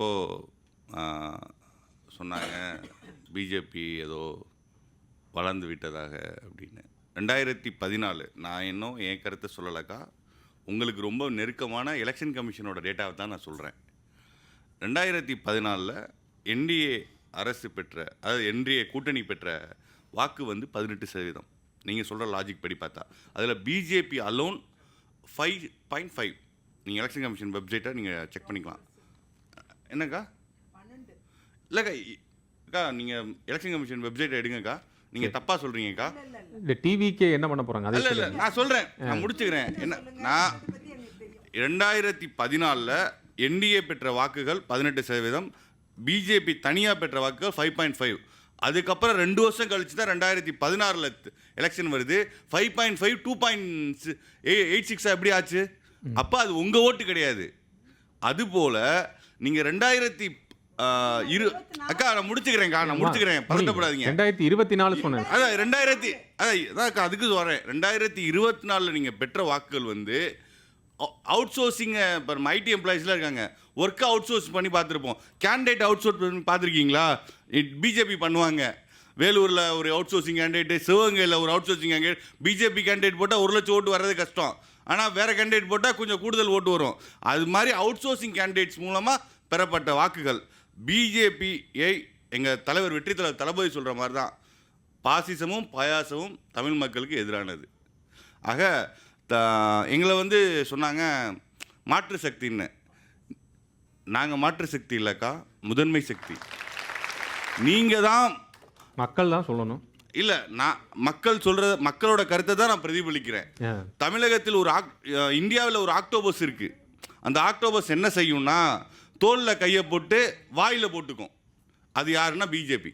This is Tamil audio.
அப்போது சொன்னாங்க பிஜேபி ஏதோ வளர்ந்து விட்டதாக அப்படின்னு. ரெண்டாயிரத்தி பதினாலு நான் இன்னும் என் கருத்தை சொல்லலைக்கா. உங்களுக்கு ரொம்ப நெருக்கமான எலெக்ஷன் கமிஷனோட டேட்டாவை தான் நான் சொல்கிறேன் ரெண்டாயிரத்தி பதினாலில் என்டிஏ அரசு பெற்ற அதாவது என்டிஏ கூட்டணி பெற்ற வாக்கு வந்து பதினெட்டு சதவீதம். நீங்கள் சொல்கிற லாஜிக் படி பார்த்தா. அதில் BJP alone five point five நீங்கள் எலெக்ஷன் கமிஷன் வெப்சைட்டை நீங்கள் செக் பண்ணிக்கலாம். என்னக்கா? இல்லைக்கா அக்கா நீங்கள் எலெக்ஷன் கமிஷன் வெப்சைட் எடுங்கக்கா. நீங்கள் தப்பாக சொல்கிறீங்கக்கா இந்த டிவிக்கே என்ன பண்ண போறாங்க? அதை இல்ல இல்ல நான் சொல்றேன். நான் முடிச்சுக்கிறேன். என்ன நான் ரெண்டாயிரத்தி பதினாலில் என்டிஏ பெற்ற வாக்குகள் பதினெட்டு சதவீதம் பிஜேபி தனியாக பெற்ற வாக்குகள் ஃபைவ் பாயிண்ட் ஃபைவ் அதுக்கப்புறம் ரெண்டு வருஷம் கழிச்சு தான் ரெண்டாயிரத்தி பதினாறில் எலெக்ஷன் வருது. Five point five two point eight six எப்படி ஆச்சு? அப்போ அது உங்கள் ஓட்டு கிடையாது. அதுபோல் நீங்கள் ரெண்டாயிரத்தி இரு அக்கா நான் முடிச்சுக்கிறேன்க்கா நான் முடிச்சுக்கிறேன் பதட்டப்படாதீங்க. ரெண்டாயிரத்தி இருபத்தி நாலு சொன்னேன். அதான் ரெண்டாயிரத்தி அதான் அதான் அதுக்கு வரேன் ரெண்டாயிரத்தி இருபத்தி நாலில் நீங்கள் பெற்ற வாக்குகள் வந்து அவுட் சோர்சிங்க இப்போ ஐடி எம்ப்ளாயிஸ்லாம் இருக்காங்க. ஒர்க்கை அவுட் சோர்ஸ் பண்ணி பார்த்துருப்போம். கேண்டிடேட் அவுட் சோர்ஸ் பண்ணி பார்த்துருக்கீங்களா? பிஜேபி பண்ணுவாங்க. வேலூரில் ஒரு அவுட் சோர்சிங் கேண்டிடேட்டு சிவகங்கையில் ஒரு outsourcing candidate BJP candidate போட்டால் ஒரு லட்சம் ஓட்டு வர்றது கஷ்டம். ஆனால் வேறு கேண்டிடேட் போட்டால் கொஞ்சம் கூடுதல் ஓட்டு வரும். அது மாதிரி அவுட் சோர்சிங் கேண்டிடேட்ஸ் மூலமாக பெறப்பட்ட வாக்குகள். பிஜேபியை எங்கள் தலைவர் வெற்றி தலைவர் தளபதி சொல்கிற மாதிரி தான் பாசிசமும் பாயாசமும் தமிழ் மக்களுக்கு எதிரானது. ஆக த எங்களை வந்து சொன்னாங்க மாற்று சக்தின்னு. நாங்கள் மாற்று சக்தி இல்லைக்கா முதன்மை சக்தி. நீங்கள் தான் மக்கள் தான் சொல்லணும். இல்லை நான் மக்கள் சொல்கிற மக்களோட கருத்தை தான் நான் பிரதிபலிக்கிறேன். தமிழகத்தில் ஒரு ஆக் இந்தியாவில் ஒரு ஆக்டோபஸ் இருக்குது அந்த ஆக்டோபஸ் என்ன செய்யும்னா தோலில் கையை போட்டு வாயில் போட்டுக்கும். அது யாருன்னா பிஜேபி.